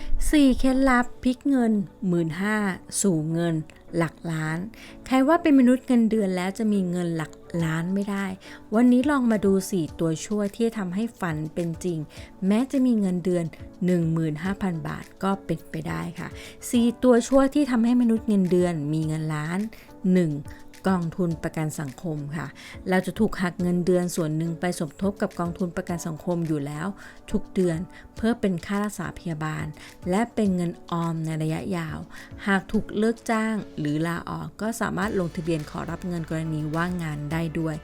4 เคล็ดลับพลิกเงิน 1 5ื่นสู่เงิน หลักล้าน ใครว่าเป็นมนุษย์เงินเดือนแล้วจะมีเงินหลักล้านไม่ได้ วันนี้ลองมาดู 4 ตัวช่วยที่ทำให้ฝันเป็นจริง แม้จะมีเงินเดือน 15,000 บาทก็เป็นไปได้ค่ะ 4 ตัวช่วยที่ทำให้มนุษย์เงินเดือนมีเงินล้าน 1. กองทุนประกันสังคมค่ะ เราจะถูกหักเงินเดือนส่วนหนึ่งไปสมทบกับกองทุนประกันสังคมอยู่แล้ว ทุกเดือนเพื่อเป็นค่ารักษาพยาบาล และเป็นเงินออมในระยะยาว หากถูกเลิกจ้างหรือลาออกก็สามารถลงทะเบียนขอรับเงินกรณีว่างงานได้ด้วย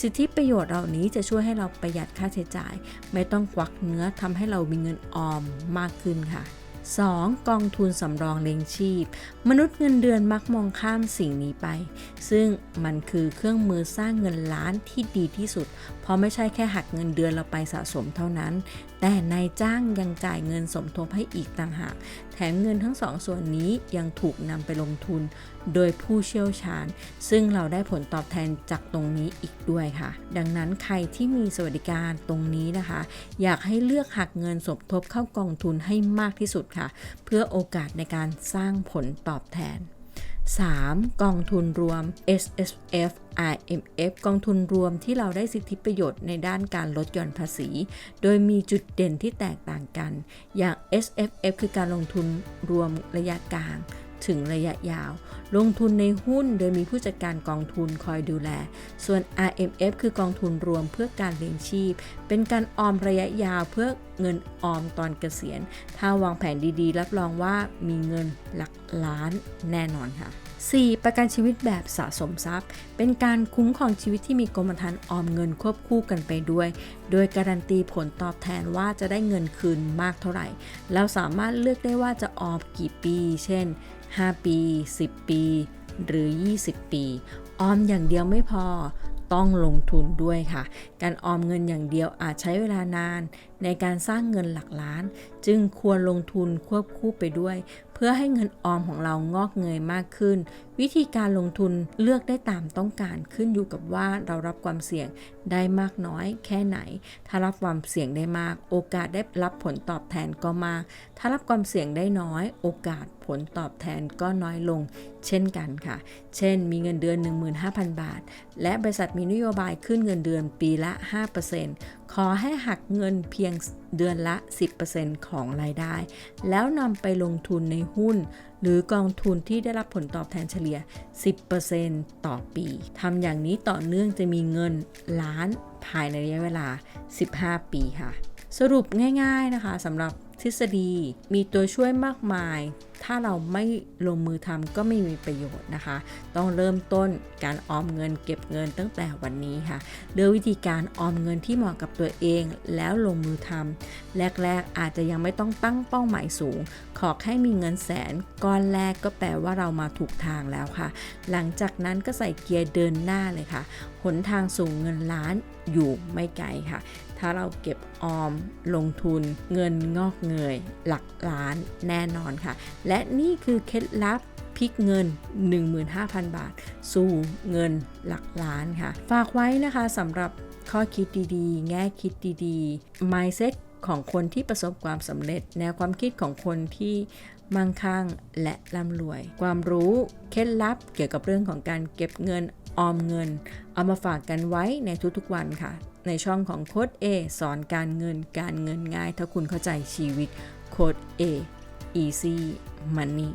สิทธิประโยชน์เหล่านี้จะช่วยให้เราประหยัดค่าใช้จ่าย ไม่ต้องควักเนื้อทำให้เรามีเงินออมมากขึ้นค่ะ 2. กองทุนสำรองเลี้ยงชีพ มนุษย์เงินเดือนมักมองข้ามสิ่งนี้ไป ซึ่งมันคือเครื่องมือสร้างเงินล้านที่ดีที่สุด เพราะไม่ใช่แค่หักเงินเดือนเราไปสะสมเท่านั้น แต่นายจ้างยังจ่ายเงินสมทบให้อีกต่างหาก แถมเงินทั้งสองส่วนนี้ยังถูกนำไปลงทุน โดยผู้เชี่ยวชาญ ซึ่งเราได้ผลตอบแทนจากตรงนี้อีกด้วยค่ะ ดังนั้นใครที่มีสวัสดิการตรงนี้นะคะ อยากให้เลือกหักเงินสมทบเข้ากองทุนให้มากที่สุดค่ะ เพื่อโอกาสในการสร้างผลตอบแทน 3. กองทุนรวม S S F I M F กองทุนรวมที่เราได้สิทธิประโยชน์ในด้านการลดหย่อนภาษี โดยมีจุดเด่นที่แตกต่างกัน อย่าง S F F คือการลงทุนรวมระยะกลาง ถึงระยะยาว ลงทุนในหุ้นโดยมีผู้จัดการกองทุนคอยดูแล ส่วน RMF คือกองทุนรวมเพื่อการเลี้ยงชีพ เป็นการออมระยะยาวเพื่อเงินออมตอนเกษียณ ถ้าวางแผนดีๆ รับรองว่ามีเงินหลักล้านแน่นอนค่ะ 4. ประกันชีวิตแบบสะสมทรัพย์ เป็นการคุ้มครองชีวิตที่มีกรมธรรม์ออมเงินควบคู่กันไปด้วย โดยการันตีผลตอบแทนว่าจะได้เงินคืนมากเท่าไหร่เราสามารถเลือกได้ว่าจะออมกี่ปี เช่น 5 ปี 10 ปี หรือ 20 ปี ออมอย่างเดียวไม่พอต้องลงทุนด้วยค่ะ การออมเงินอย่างเดียวอาจใช้เวลานานในการสร้างเงินหลักล้าน จึงควรลงทุนควบคู่ไปด้วย เพื่อให้เงินออมของเรางอกเงยมากขึ้น วิธีการลงทุนเลือกได้ตามต้องการขึ้นอยู่กับว่าเรารับความเสี่ยงได้มากน้อยแค่ไหน ถ้ารับความเสี่ยงได้มาก โอกาสได้รับผลตอบแทนก็มาก ถ้ารับความเสี่ยงได้น้อย โอกาสผลตอบแทนก็น้อยลง เช่นกันค่ะ เช่น มีเงินเดือน 15,000 บาท และบริษัทมีนโยบายขึ้นเงินเดือนปีละ 5% ขอให้หักเงินเพียงเดือนละ 10%ของรายได้ แล้วนำไปลงทุนในหุ้น หรือกองทุนที่ได้รับผลตอบแทนเฉลี่ย 10%ต่อปีทำอย่างนี้ต่อเนื่องจะมีเงินล้านภายในระยะเวลา 15 ปีค่ะ สรุปง่ายๆนะคะสำหรับทฤษฎีมีตัวช่วยมากมายถ้าเราไม่ลงมือทำก็ไม่มีประโยชน์นะคะ ต้องเริ่มต้นการออมเงินเก็บเงินตั้งแต่วันนี้ค่ะเลือกวิธีการออมเงินที่เหมาะกับตัวเองแล้วลงมือทำแรกๆอาจจะยังไม่ต้องตั้งเป้าหมายสูง ขอแค่มีเงินแสนก้อนแรกก็แปลว่าเรามาถูกทางแล้วค่ะ หลังจากนั้นก็ใส่เกียร์เดินหน้าเลยค่ะหนทางสู่เงินล้านอยู่ไม่ไกลค่ะถ้าเราเก็บออมลงทุนเงินงอกเงย หลักล้านแน่นอนค่ะและนี่คือเคล็ดลับพลิกเงิน 15,000 บาท สู่เงินหลักล้านค่ะ ฝากไว้นะคะสำหรับข้อคิดดีๆ แง่คิดดีๆ mindset ของคนที่ประสบความสำเร็จ แนวความคิดของคนที่มั่งคั่งและร่ำรวย ความรู้เคล็ดลับเกี่ยวกับเรื่องของการเก็บเงินออมเงิน เอามาฝากกันไว้ในทุกๆวันค่ะ ในช่องของโค้ด A สอนการเงินการเงินง่าย ถ้าคุณเข้าใจชีวิตโค้ด A easy money